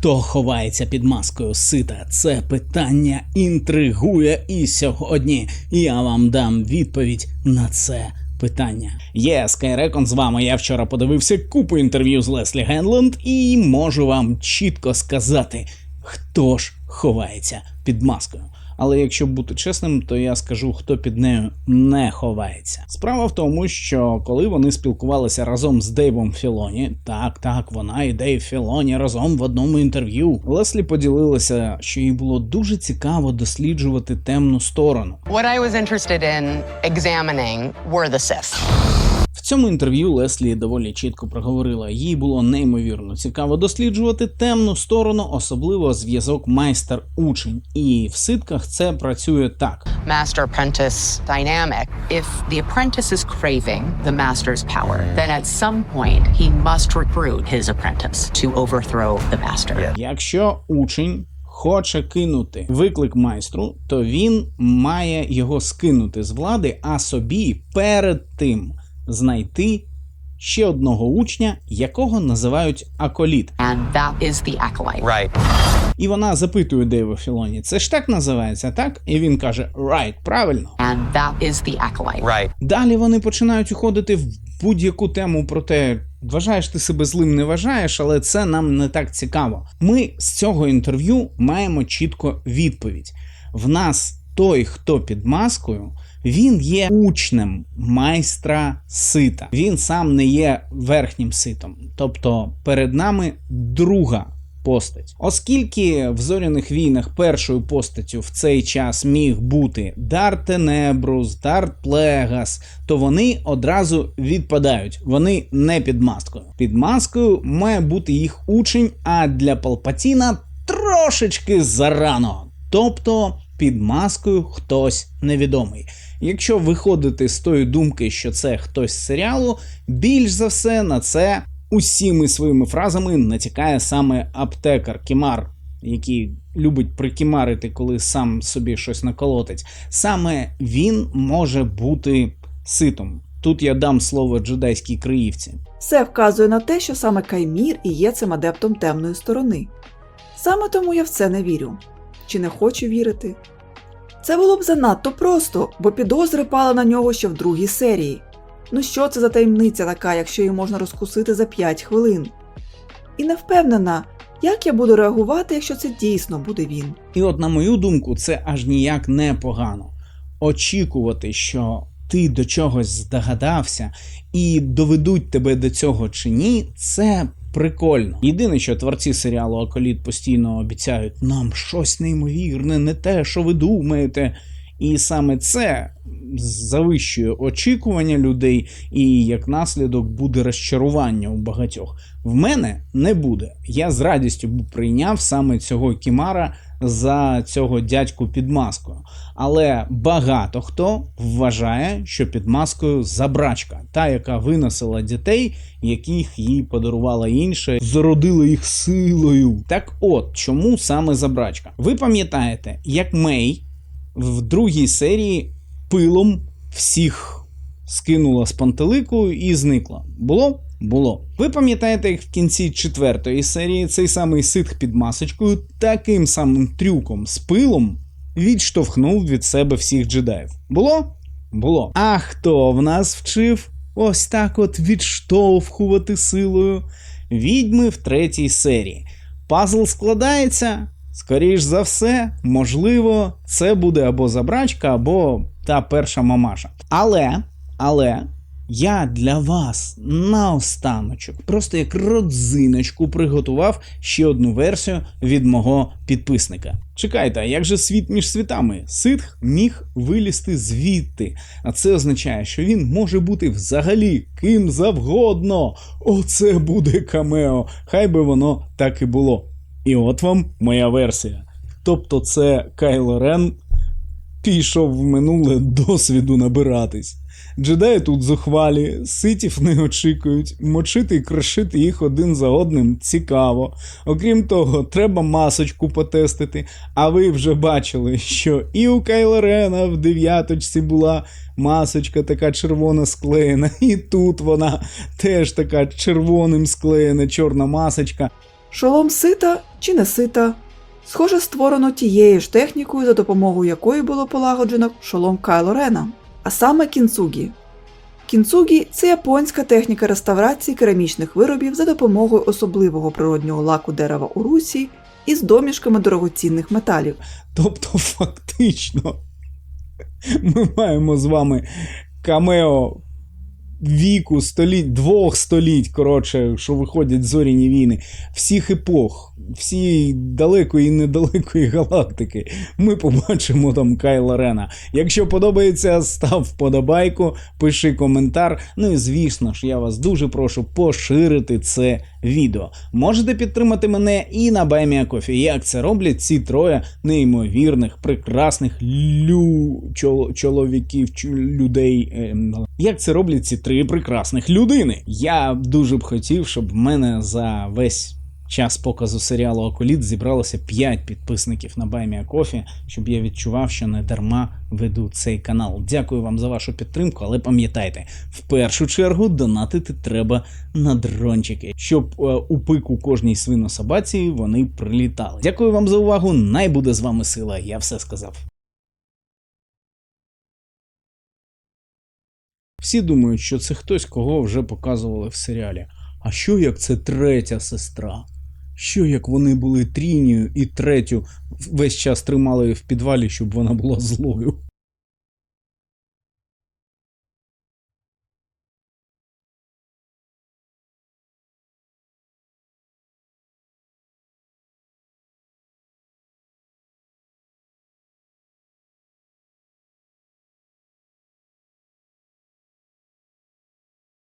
Хто ховається під маскою сита? Це питання інтригує, і сьогодні я вам дам відповідь на це питання. Є Скайрекон з вами. Я вчора подивився купу інтерв'ю з Леслі Генленд і можу вам чітко сказати, хто ж ховається під маскою. Але якщо бути чесним, то я скажу, хто під нею не ховається. Справа в тому, що коли вони спілкувалися разом з Дейвом Філоні, так, так, вона і Дейв Філоні разом в одному інтерв'ю. Леслі поділилася, що їй було дуже цікаво досліджувати темну сторону. What I was interested in examining were the Sith. Цьому інтерв'ю Леслі доволі чітко проговорила, їй було неймовірно цікаво досліджувати темну сторону, особливо зв'язок майстер-учень. І в ситках це працює так. Master apprentice dynamic. If the apprentice is craving the master's power, then at some point he must recruit his apprentice to overthrow the master. Якщо учень хоче кинути виклик майстру, то він має його скинути з влади, а собі перед тим знайти ще одного учня, якого називають аколіт. And that is the acolyte. Right. І вона запитує Дейва Філоні: це ж так називається, так? І він каже: Right, правильно. And that is the acolyte. Right. Далі вони починають уходити в будь-яку тему про те, вважаєш ти себе злим, не вважаєш, але це нам не так цікаво. Ми з цього інтерв'ю маємо чітко відповідь. В нас той, хто під маскою, він є учнем майстра сита. Він сам не є верхнім ситом. Тобто перед нами друга постать. Оскільки в зоряних війнах першою постаттю в цей час міг бути Дарт Тенебрус, Дарт Плегас, то вони одразу відпадають. Вони не під маскою. Під маскою має бути їх учень, а для Палпатіна трошечки зарано. Тобто під маскою хтось невідомий. Якщо виходити з тої думки, що це хтось з серіалу, більш за все на це усіми своїми фразами натякає саме аптекар Кімар, який любить прикімарити, коли сам собі щось наколотить. Саме він може бути ситом. Тут я дам слово джедайській криївці. Все вказує на те, що саме Каймір і є цим адептом темної сторони. Саме тому я в це не вірю. Чи не хочу вірити? Це було б занадто просто, бо підозри пали на нього ще в другій серії. Ну що це за таємниця така, якщо її можна розкусити за 5 хвилин? І не впевнена, як я буду реагувати, якщо це дійсно буде він. І от, на мою думку, це аж ніяк не погано. Очікувати, що ти до чогось здогадався і доведуть тебе до цього чи ні, це прикольно. Єдине, що творці серіалу Аколіт постійно обіцяють нам щось неймовірне, не те, що ви думаєте. І саме це завищує очікування людей, і як наслідок буде розчарування у багатьох. В мене не буде. Я з радістю прийняв саме цього кімара за цього дядьку під маскою. Але багато хто вважає, що під маскою забрачка, та, яка виносила дітей, яких їй подарувала інша, зародила їх силою. Так от чому саме забрачка? Ви пам'ятаєте, як Мей в другій серії пилом всіх скинула з пантелику і зникла. Було? Було. Ви пам'ятаєте, як в кінці четвертої серії цей самий ситх під масочкою таким самим трюком з пилом відштовхнув від себе всіх джедаїв. Було? Було. А хто в нас вчив ось так от відштовхувати силою? Відьми в третій серії. Пазл складається. Скоріш за все, можливо, це буде або забрачка, або та перша мамаша. Але, але я для вас наостаночок, просто як родзиночку, приготував ще одну версію від мого підписника. Чекайте, а як же світ між світами? Ситх міг вилізти звідти, а це означає, що він може бути взагалі ким завгодно. Оце буде камео. Хай би воно так і було. І от вам моя версія. Тобто, це Кайло Рен пішов в минуле досвіду набиратись. Джедаї тут зухвалі, ситів не очікують, мочити і кришити їх один за одним цікаво. Окрім того, треба масочку потестити. А ви вже бачили, що і у Кайла Рена в дев'яточці була масочка така червона склеєна, і тут вона теж така червоним склеєна чорна масочка. Шолом сита чи не сита. Схоже, створено тією ж технікою, за допомогою якої було полагоджено шолом Кайло Рена, а саме кінцугі. Кінцугі це японська техніка реставрації керамічних виробів за допомогою особливого природнього лаку дерева у русі із домішками дорогоцінних металів. Тобто, фактично, ми маємо з вами камео віку, століть, двох століть, коротше, що виходять зоряні війни, всіх епох, всієї далекої і недалекої галактики. Ми побачимо там Кайла Рена. Якщо подобається, став вподобайку, пиши коментар. Ну і звісно ж, я вас дуже прошу поширити це відео. Можете підтримати мене і на Байміакофі. Як це роблять ці троє неймовірних, прекрасних лю... чол... чоловіків, людей. Як це роблять ці три прекрасних людини? Я дуже б хотів, щоб в мене за весь час показу серіалу Аколіт зібралося 5 підписників на Байміакофі, щоб я відчував, що не дарма веду цей канал. Дякую вам за вашу підтримку, але пам'ятайте, в першу чергу донатити треба на дрончики, щоб е, у пику кожній свинособаці вони прилітали. Дякую вам за увагу. Най буде з вами сила. Я все сказав. Всі думають, що це хтось, кого вже показували в серіалі. А що як це третя сестра? Що як вони були трінію і третю весь час тримали в підвалі, щоб вона була злою?